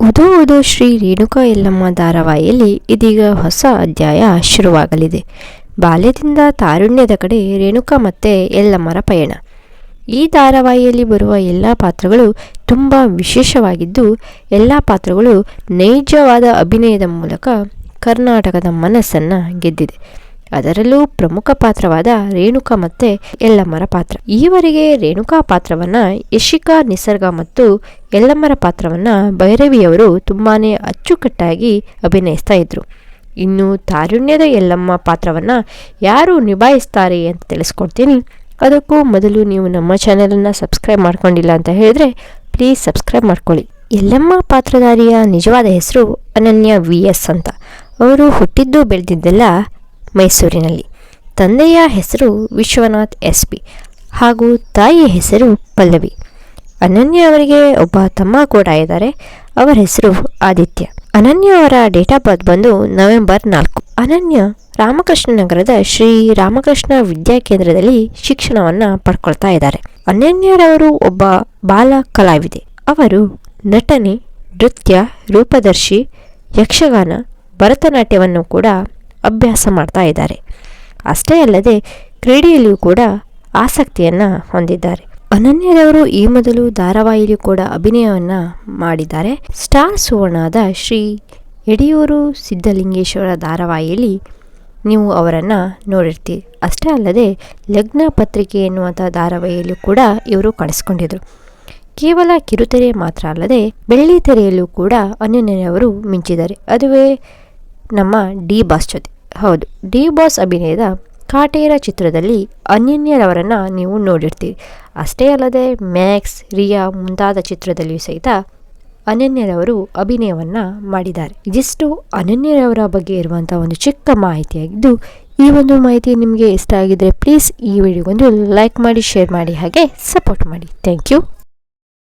ಉದು ಉದು ಶ್ರೀ ರೇಣುಕಾ ಎಲ್ಲಮ್ಮ ಧಾರಾವಾಹಿಯಲ್ಲಿ ಇದೀಗ ಹೊಸ ಅಧ್ಯಾಯ ಶುರುವಾಗಲಿದೆ. ಬಾಲ್ಯದಿಂದ ತಾರುಣ್ಯದ ಕಡೆ ರೇಣುಕಾ ಮತ್ತೆ ಎಲ್ಲಮ್ಮರ ಪಯಣ. ಈ ಧಾರಾವಾಹಿಯಲ್ಲಿ ಬರುವ ಎಲ್ಲ ಪಾತ್ರಗಳು ತುಂಬ ವಿಶೇಷವಾಗಿದ್ದು, ಎಲ್ಲ ಪಾತ್ರಗಳು ನೈಜವಾದ ಅಭಿನಯದ ಮೂಲಕ ಕರ್ನಾಟಕದ ಮನಸ್ಸನ್ನು ಗೆದ್ದಿದೆ. ಅದರಲ್ಲೂ ಪ್ರಮುಖ ಪಾತ್ರವಾದ ರೇಣುಕಾ ಮತ್ತೆ ಯಲ್ಲಮ್ಮರ ಪಾತ್ರ. ಈವರೆಗೆ ರೇಣುಕಾ ಪಾತ್ರವನ್ನ ಯಶಿಕಾ, ನಿಸರ್ಗ ಮತ್ತು ಯಲ್ಲಮ್ಮರ ಪಾತ್ರವನ್ನ ಭೈರವಿಯವರು ತುಂಬಾನೇ ಅಚ್ಚುಕಟ್ಟಾಗಿ ಅಭಿನಯಿಸ್ತಾ ಇದ್ರು. ಇನ್ನು ತಾರುಣ್ಯದ ಯಲ್ಲಮ್ಮ ಪಾತ್ರವನ್ನ ಯಾರು ನಿಭಾಯಿಸ್ತಾರೆ ಅಂತ ತಿಳಿಸ್ಕೊಡ್ತೀನಿ. ಅದಕ್ಕೂ ಮೊದಲು ನೀವು ನಮ್ಮ ಚಾನೆಲನ್ನು ಸಬ್ಸ್ಕ್ರೈಬ್ ಮಾಡ್ಕೊಂಡಿಲ್ಲ ಅಂತ ಹೇಳಿದ್ರೆ ಪ್ಲೀಸ್ ಸಬ್ಸ್ಕ್ರೈಬ್ ಮಾಡ್ಕೊಳ್ಳಿ. ಯಲ್ಲಮ್ಮ ಪಾತ್ರಧಾರಿಯ ನಿಜವಾದ ಹೆಸರು ಅನನ್ಯ ವಿ ಎಸ್ ಅಂತ. ಅವರು ಹುಟ್ಟಿದ್ದು ಬೆಳೆದಿದ್ದೆಲ್ಲ ಮೈಸೂರಿನಲ್ಲಿ. ತಂದೆಯ ಹೆಸರು ವಿಶ್ವನಾಥ್ ಎಸ್ ಪಿ ಹಾಗೂ ತಾಯಿಯ ಹೆಸರು ಪಲ್ಲವಿ. ಅನನ್ಯ ಅವರಿಗೆ ಒಬ್ಬ ತಮ್ಮ ಕೂಡ ಇದ್ದಾರೆ. ಅವರ ಹೆಸರು ಆದಿತ್ಯ. ಅನನ್ಯ ಅವರ ಡೇಟ್ ಆಫ್ ಬರ್ತ್ ಬಂದು ನವೆಂಬರ್ ನಾಲ್ಕು. ಅನನ್ಯ ರಾಮಕೃಷ್ಣ ನಗರದ ಶ್ರೀ ರಾಮಕೃಷ್ಣ ವಿದ್ಯಾಕೇಂದ್ರದಲ್ಲಿ ಶಿಕ್ಷಣವನ್ನು ಪಡ್ಕೊಳ್ತಾ ಇದ್ದಾರೆ. ಅನನ್ಯರವರು ಒಬ್ಬ ಬಾಲ ಕಲಾವಿದೆ. ಅವರು ನಟನೆ, ನೃತ್ಯ, ರೂಪದರ್ಶಿ, ಯಕ್ಷಗಾನ, ಭರತನಾಟ್ಯವನ್ನು ಕೂಡ ಅಭ್ಯಾಸ ಮಾಡ್ತಾ ಇದ್ದಾರೆ. ಅಷ್ಟೇ ಅಲ್ಲದೆ ಕ್ರೀಡೆಯಲ್ಲಿಯೂ ಕೂಡ ಆಸಕ್ತಿಯನ್ನು ಹೊಂದಿದ್ದಾರೆ. ಅನನ್ಯರವರು ಈ ಮೊದಲು ಧಾರಾವಾಹಿಯಲ್ಲಿ ಕೂಡ ಅಭಿನಯವನ್ನು ಮಾಡಿದ್ದಾರೆ. ಸ್ಟಾರ್ ಸುವರ್ಣಾದ ಶ್ರೀ ಯಡಿಯೂರು ಸಿದ್ಧಲಿಂಗೇಶ್ವರ ಧಾರಾವಾಹಿಯಲ್ಲಿ ನೀವು ಅವರನ್ನು ನೋಡಿರ್ತೀರಿ ಅಷ್ಟೇ ಅಲ್ಲದೆ ಲಗ್ನ ಪತ್ರಿಕೆ ಎನ್ನುವಂಥ ಧಾರಾವಾಹಿಯಲ್ಲೂ ಕೂಡ ಇವರು ಕಾಣಿಸ್ಕೊಂಡಿದ್ರು. ಕೇವಲ ಕಿರುತೆರೆ ಮಾತ್ರ ಅಲ್ಲದೆ ಬೆಳ್ಳಿ ತೆರೆಯಲ್ಲೂ ಕೂಡ ಅನನ್ಯರವರು ಮಿಂಚಿದ್ದಾರೆ. ಅದುವೇ ನಮ್ಮ ಡಿ ಬಾಸ್ ಜೊತೆ. ಹೌದು, ಡಿ ಬಾಸ್ ಅಭಿನಯದ ಕಾಟೇರ ಚಿತ್ರದಲ್ಲಿ ಅನನ್ಯರವರನ್ನು ನೀವು ನೋಡಿರ್ತೀರಿ. ಅಷ್ಟೇ ಅಲ್ಲದೆ, ಮ್ಯಾಕ್ಸ್, ರಿಯಾ ಮುಂತಾದ ಚಿತ್ರದಲ್ಲಿಯೂ ಸಹಿತ ಅನನ್ಯರವರು ಅಭಿನಯವನ್ನು ಮಾಡಿದ್ದಾರೆ. ಇದಿಷ್ಟು ಅನನ್ಯರವರ ಬಗ್ಗೆ ಇರುವಂಥ ಒಂದು ಚಿಕ್ಕ ಮಾಹಿತಿಯಾಗಿದ್ದು, ಈ ಒಂದು ಮಾಹಿತಿ ನಿಮಗೆ ಇಷ್ಟ ಆಗಿದ್ದರೆ ಪ್ಲೀಸ್ ಈ ವಿಡಿಯೋಗೊಂದು ಲೈಕ್ ಮಾಡಿ ಶೇರ್ ಮಾಡಿ, ಹಾಗೆ ಸಪೋರ್ಟ್ ಮಾಡಿ. Thank you